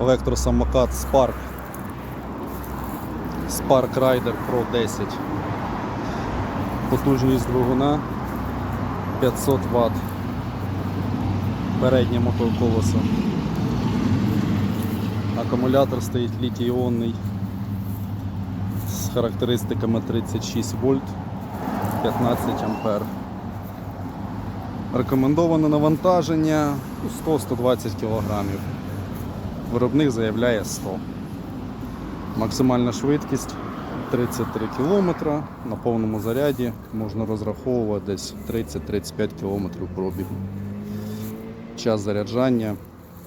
електросамокат Spark. Spark Rider Pro 10. Потужність двигуна 500 Вт. Переднє мотоколесо. Акумулятор стоїть літій-іонний з характеристиками 36 вольт 15 ампер. Рекомендоване навантаження 100-120 кг. Виробник заявляє 100. Максимальна швидкість 33 км. На повному заряді можна розраховувати десь 30-35 км пробігу. Час заряджання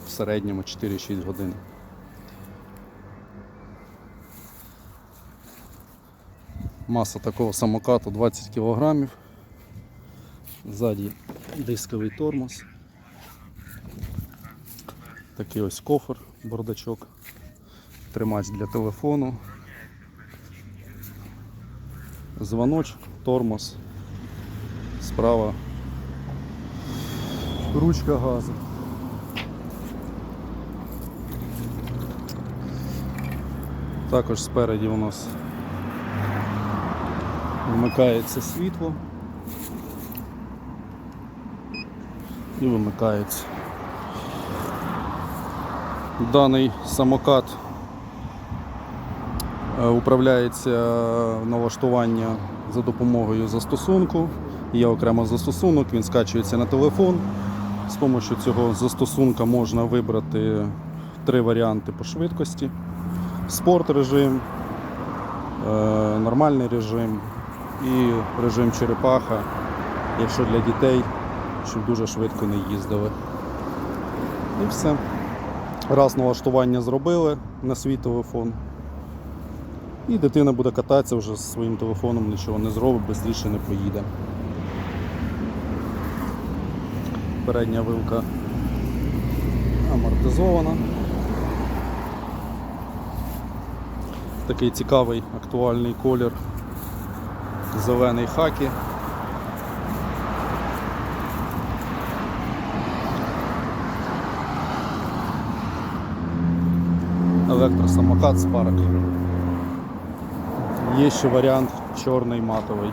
в середньому 4-6 годин. Маса такого самокату 20 кг. Ззаді дисковий тормоз. Такий ось кофр, бардачок, тримач для телефону, звоночок, тормоз, справа ручка газу. Також спереді у нас вмикається світло і вимикається. Даний самокат е, управляється налаштування за допомогою застосунку. Є окремо застосунок, він скачується на телефон. З допомогою цього застосунка можна вибрати три варіанти по швидкості: спорт режим, е, нормальний режим і режим черепаха, якщо для дітей, щоб дуже швидко не їздили. І все. Раз налаштування зробили на свій телефон. І дитина буде кататися вже з своїм телефоном, нічого не зробить, швидше не поїде. Передня вилка амортизована. Такий цікавий актуальний колір. Зелений хакі. Електросамокат Spark. Є ще варіант чорний матовий.